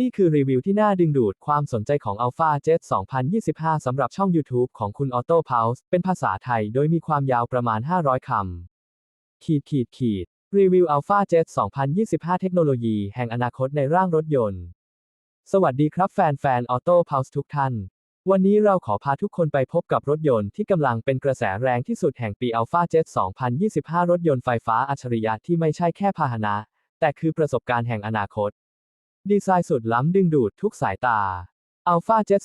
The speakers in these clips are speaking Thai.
นี่คือรีวิวที่น่าดึงดูดความสนใจของ Alpha Jet 2025 สำหรับช่อง YouTube ของคุณ Auto Pulse เป็นภาษาไทยโดยมีความยาวประมาณ 500 คำ ขีดขีดขีด รีวิว Alpha Jet 2025 เทคโนโลยีแห่งอนาคตในร่างรถยนต์ สวัสดีครับแฟนแฟน Auto Pulse ทุกท่าน วันนี้เราขอพาทุกคนไปพบกับรถยนต์ที่กำลังเป็นกระแสแรงที่สุดแห่งปี Alpha Jet 2025 รถยนต์ไฟฟ้าอัจฉริยะที่ไม่ใช่แค่พาหนะ แต่คือประสบการณ์แห่งอนาคต ดีไซน์สุดล้ำดึงดูดทุกสายตา Alpha Jet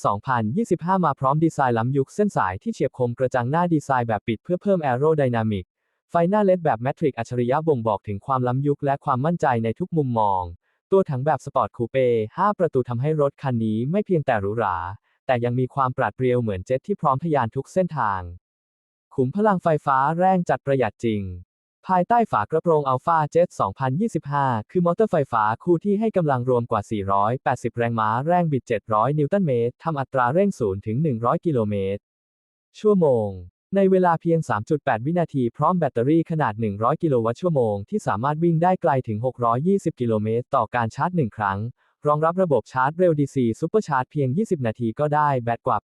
2025 มาพร้อมดีไซน์ล้ำยุคเส้นสายที่เฉียบคมกระจังหน้าดีไซน์แบบปิดเพื่อเพิ่มแอโรไดนามิก ไฟหน้าเลดแบบแมทริกอัจฉริยะบ่งบอกถึงความล้ำยุคและความมั่นใจในทุกมุมมอง ตัวถังแบบสปอร์ตคูเป้ 5 ประตูทำให้รถคันนี้ไม่เพียงแต่หรูหรา แต่ยังมีความปราดเปรียวเหมือนเจ็ตที่พร้อมทะยานทุกเส้นทาง ขุมพลังไฟฟ้าแรงจัดประหยัดจริง ภายใต้ฝากระโปรง Alpha Jet 2025 คือมอเตอร์ไฟฟ้าคู่ที่ให้กำลังรวมกว่า 480 แรงม้าแรงบิด 700 นิวตันเมตรทำอัตราเร่ง 0 ถึง 100 กิโลเมตร ชั่วโมง ในเวลาเพียง 3.8 วินาทีพร้อมแบตเตอรี่ขนาด 100 กิโลวัตต์ชั่วโมงที่สามารถวิ่งได้ไกลถึง 620 กิโลเมตรต่อการชาร์จ 1 ครั้ง รองรับระบบชาร์จเร็ว DC Super Charge เพียง 20 นาทีก็ได้แบตกว่า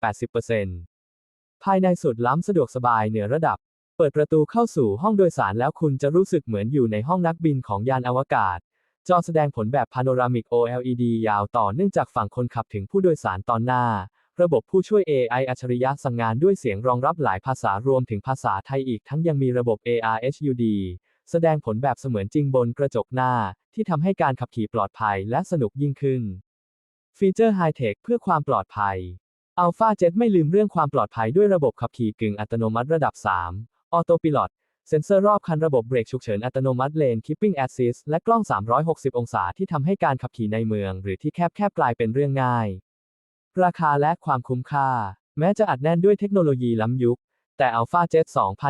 80%ภายในสุดล้ำสะดวกสบายเหนือระดับ เปิดประตูเข้าสู่ห้องโดยสารแล้วคุณจะรู้สึกเหมือนอยู่ในห้องนักบินของยานอวกาศ จอแสดงผลแบบพาโนรามิก OLED ยาวต่อเนื่องจากฝั่งคนขับถึงผู้โดยสารตอนหน้า ระบบผู้ช่วย AI อัจฉริยะสั่งงานด้วยเสียงรองรับหลายภาษารวมถึงภาษาไทยอีกทั้งยังมีระบบ AR HUD แสดงผลแบบเสมือนจริงบนกระจกหน้า ที่ทำให้การขับขี่ปลอดภัยและสนุกยิ่งขึ้น ฟีเจอร์ไฮเทคเพื่อความปลอดภัย Alpha Jet ไม่ลืมเรื่องความปลอดภัยด้วยระบบขับขี่กึ่งอัตโนมัติระดับ 3 Auto Pilot เซ็นเซอร์รอบคันระบบเบรกฉุกเฉินอัตโนมัติเลน Keeping Assist และกล้อง 360 องศาที่ทำให้การขับขี่ในเมือง หรือที่แคบๆกลายเป็นเรื่องง่าย ราคาและความคุ้มค่า แม้จะอัดแน่นด้วยเทคโนโลยีล้ำยุค แต่ Alpha Jet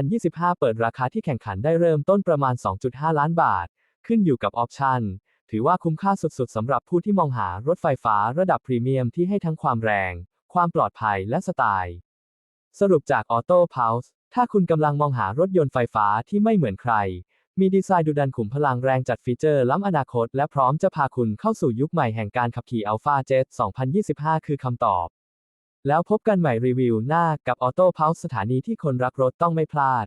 2025 เปิดราคาที่แข่งขันได้เริ่มต้นประมาณ 2.5 ล้านบาท ขึ้นอยู่กับออปชันถือว่าคุ้มค่าสุดๆสำหรับผู้ที่มองหารถไฟฟ้าระดับพรีเมียมที่ให้ทั้งความแรง ความปลอดภัยและสไตล์ สรุปจาก Auto Pulse ถ้าคุณกำลังมองหารถยนต์ไฟฟ้าที่ไม่เหมือนใคร มีดีไซน์ดุดันขุมพลังแรงจัดฟีเจอร์ล้ำอนาคต และพร้อมจะพาคุณเข้าสู่ยุคใหม่แห่งการขับขี่ Alpha Jet 2025 คือคำตอบ แล้วพบกันใหม่รีวิวหน้ากับออโต้เพาสถานีที่คนรักรถต้องไม่พลาด